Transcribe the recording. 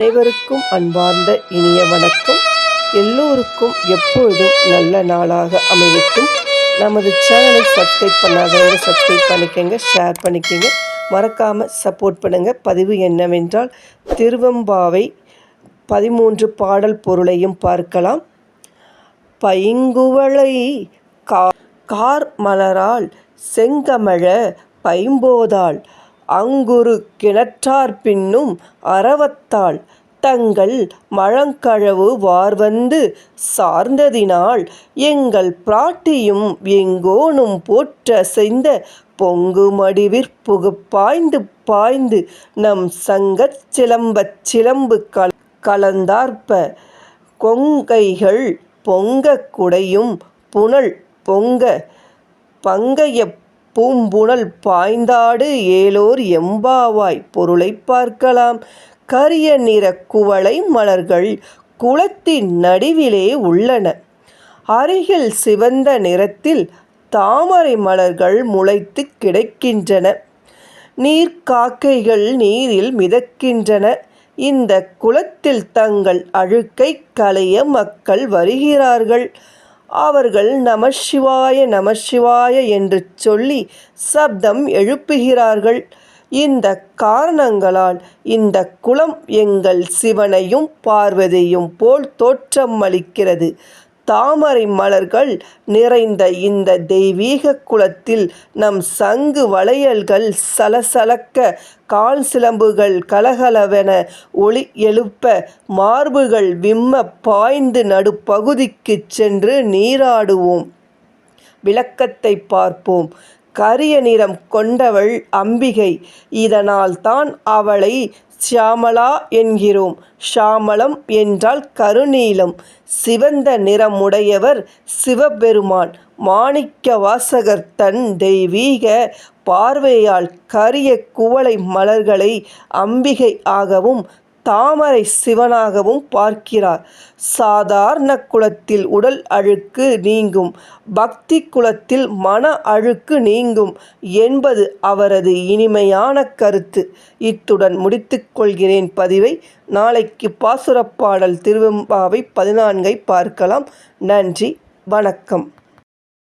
அனைவருக்கும் அன்பார்ந்த இனிய வணக்கம். எல்லோருக்கும் எப்பொழுதும் நல்ல நாளாக அமையட்டும். நமது சேனலை சப்ஸ்கிரைப் பண்ணாதவங்க சப்ஸ்கிரைப் பண்ணிக்கோங்க ஷேர் பண்ணிக்கோங்க. மறக்காமல் சப்போர்ட் பண்ணுங்கள் பதிவு என்னவென்றால் திருவம்பாவை பதிமூன்று பாடல் பொருளையும் பார்க்கலாம். பைங்குவளை கா கார் மலரால் செங்கமழ பைம்போதாள் அங்குரு கிணற்றார் பின்னும் அறவத்தாள் தங்கள் மழங்கழவு வார்வந்து சார்ந்ததினால் எங்கள் பிராட்டியும் எங்கோனும் போற்ற செய்த பொங்கு புகுப்பாய்ந்து பாய்ந்து நம் சங்கச் சிலம்பச் சிலம்பு கல கலந்தார்ப்ப கொங்கைகள் பொங்க குடையும் புனல் பொங்க பங்கையப் பூம்புணல் பாய்ந்தாடு ஏலோர் எம்பாவாய் பொருளை பார்க்கலாம். கரிய நிற குவளை மலர்கள் குளத்தின் நடுவிலே உள்ளன. அருகில் சிவந்த நிறத்தில் தாமரை மலர்கள் முளைத்து கிடக்கின்றன. நீர்க்காக்கைகள் நீரில் மிதக்கின்றன. இந்த குளத்தில் தங்கள் அழுக்கை களைய மக்கள் வருகிறார்கள். அவர்கள் நமசிவாய நமசிவாய என்று சொல்லி சப்தம் எழுப்புகிறார்கள். இந்த காரணங்களால் இந்த குளம் எங்கள் சிவனையும் பார்வதியும் போல் தோற்றம் அளிக்கிறது தாமரை மலர்கள் நிறைந்த இந்த தெய்வீக குளத்தில் நம் சங்கு வளையல்கள் சலசலக்க கால் சிலம்புகள் கலகலவென ஒளி எழுப்ப மார்புகள் விம்ம பாய்ந்து நடுப்பகுதிக்குச் சென்று நீராடுவோம். விளக்கத்தை பார்ப்போம். கரிய நிறம் கொண்டவள் அம்பிகை. இதனால் தான் அவளை சியாமலா என்கிறோம். ஷாமலம் என்றால் கருநீலம். சிவந்த நிறமுடையவர் சிவபெருமான். மாணிக்க வாசகர் தன் தெய்வீக பார்வையால் கரிய குவளை மலர்களை அம்பிகை ஆகவும் தாமரை சிவனாகவும் பார்க்கிறார். சாதாரண குலத்தில் உடல் அழுக்கு நீங்கும். பக்தி குலத்தில் மன அழுக்கு நீங்கும் என்பது அவரது இனிமையான கருத்து. இத்துடன் முடித்துக்கொள்கிறேன் பதிவை. நாளைக்கு பாசுரப்பாடல் திருவெம்பாவை பதினான்கை பார்க்கலாம். நன்றி. வணக்கம்.